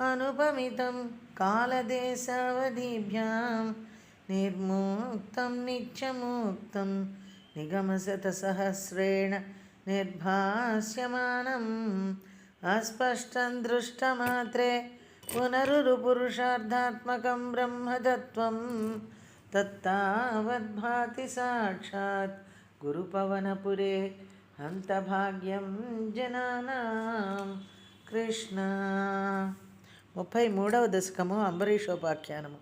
అనుపమితం కాలదేశావధిభ్యాం నిర్ముక్తం నిత్యముక్తం నిగమశతసహస్రేణ నిర్భాస్యమానం అస్పష్టం దృష్టమాత్రే పునరుపురుషార్థాత్మకం బ్రహ్మతత్వం తత్తావద్భాతి సాక్షాత్ గురుపవనపురే అంతభాగ్యం జనానాం కృష్ణ ముప్పై మూడవ దశకము అంబరీషోపాఖ్యానము.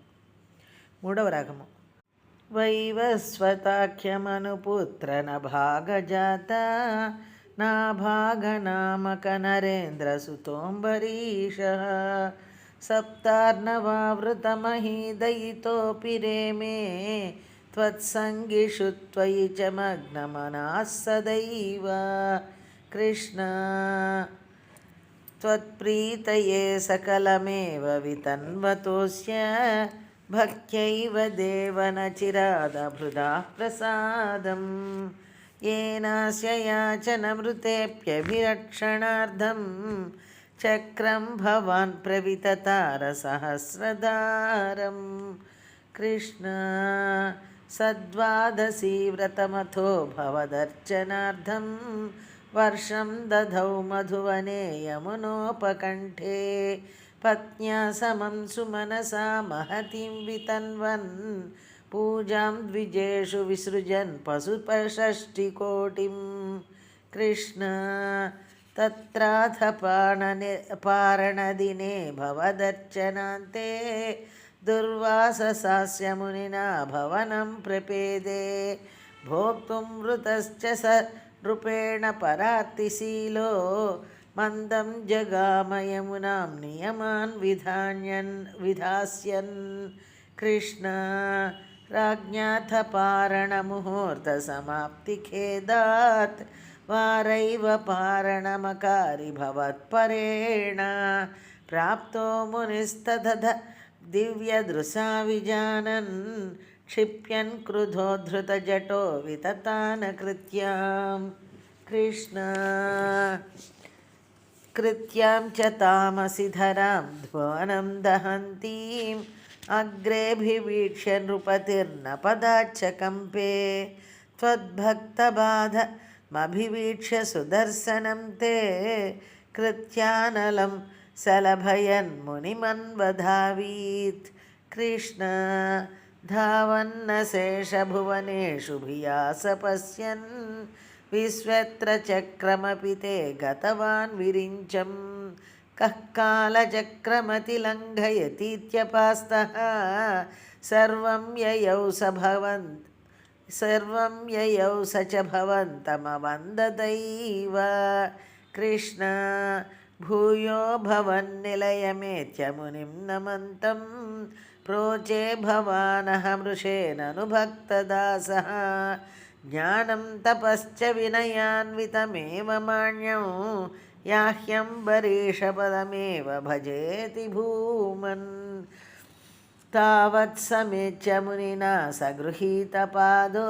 మూడవ రాగము. వైవస్వతాఖ్యమను పుత్ర భాగజాత నా భాగనామక నరేంద్ర సుతోంబరీష సప్తార్ణవావృతమహీదయితోపి రేమే త్వత్సంగిషు త్వయి చ మగ్నమనాः సदैవ కృష్ణ त्वत्प्रीतये सकलमेव वितन्वतोऽस्य भक्त्यैव देव न चिरादभृदाः प्रसादं येनास्य याचनमृतेऽप्यभिरक्षणार्थं चक्रं भवान् प्रविततारसहस्रदारं कृष्ण सद्वादशी व्रतमथो भवदर्चनार्थं వర్షం దధౌ మధువనే యమునోపకంఠే పత్న్యా సమం సుమనసా మహతిం వితన్వన్. పూజాం ద్విజేషు విసృజన్ పశుపషష్టికోటిం కృష్ణ తత్రాథ పాణని పారణదినే భవదర్చనాంతే. దుర్వాససాస్యమునినా భవనం ప్రపేదే. భోక్తుం మృతశ్చ స स नृपेण परार्तिशीलो मन्दं जगामयमुनां नियमान् विधान्यन् विधास्यन् कृष्ण राज्ञाथ पारणमुहूर्तसमाप्तिखेदात् वारैव पारणमकारि भवत्परेण प्राप्तो मुनिस्तदध दिव्यदृशा विजानन् क्षिप्यन् क्रुधोद्धृतजटो विततानकृत्यां कृष्ण। कृत्यां च तामसि धरां ध्वनं दहन्तीम्। अग्रेऽभिवीक्ष्य नृपतिर्न पदाच्च कम्पे त्वद्भक्तबाधमभिवीक्ष्य सुदर्शनं ते। कृत्यानलं सलभयन्मुनिमन्वधावीत्। कृष्ण। धावन्नशेषभुवनेषु भियास पश्यन् विश्वत्र चक्रमपि ते गतवान् विरिञ्चं। कः कालचक्रमतिलङ्घयतीत्यपास्तः सर्वं ययौ स भवन् सर्वं ययौ स च भवन्तमवन्ददैव। कृष्ण, भूयो भवन्निलयमेत्य मुनिं नमन्तं। प्रोचे भवानहमृषेननुभक्तदासः ज्ञानं तपश्च विनयान्वितमेव माण्यं याह्यम्बरीषपदमेव भजेति भूमन् तावत् समेच्य मुनिना सगृहीतपादो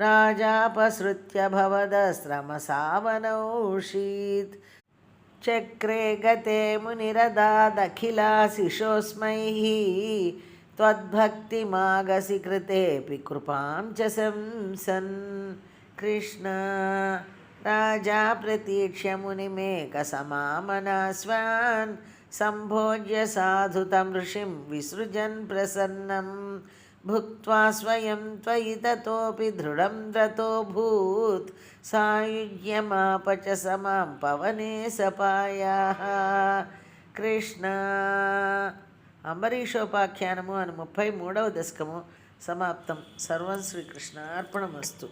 राजापसृत्य भवदश्रमसावनौषीत् चक्रे गते मुनिरदादखिलाशिषोऽस्मैः त्वद्भक्तिमागसि कृतेऽपि कृपां च संसन्। कृष्ण, राजा प्रतीक्ष्य मुनिमेकसमामनास्वान्। सम्भोज्य साधु तं ऋषिं विसृजन् प्रसन्नं భుక్వా స్వయం త్వయి తోపి దృఢం రతోభూత్ సాయుజ్యమాపచ సమాం పవనే సపాయా కృష్ణ అంబరీషోపాఖ్యానము అని ముప్పై మూడవ దశకము సమాప్తం సర్వం శ్రీకృష్ణ అర్పణమస్తు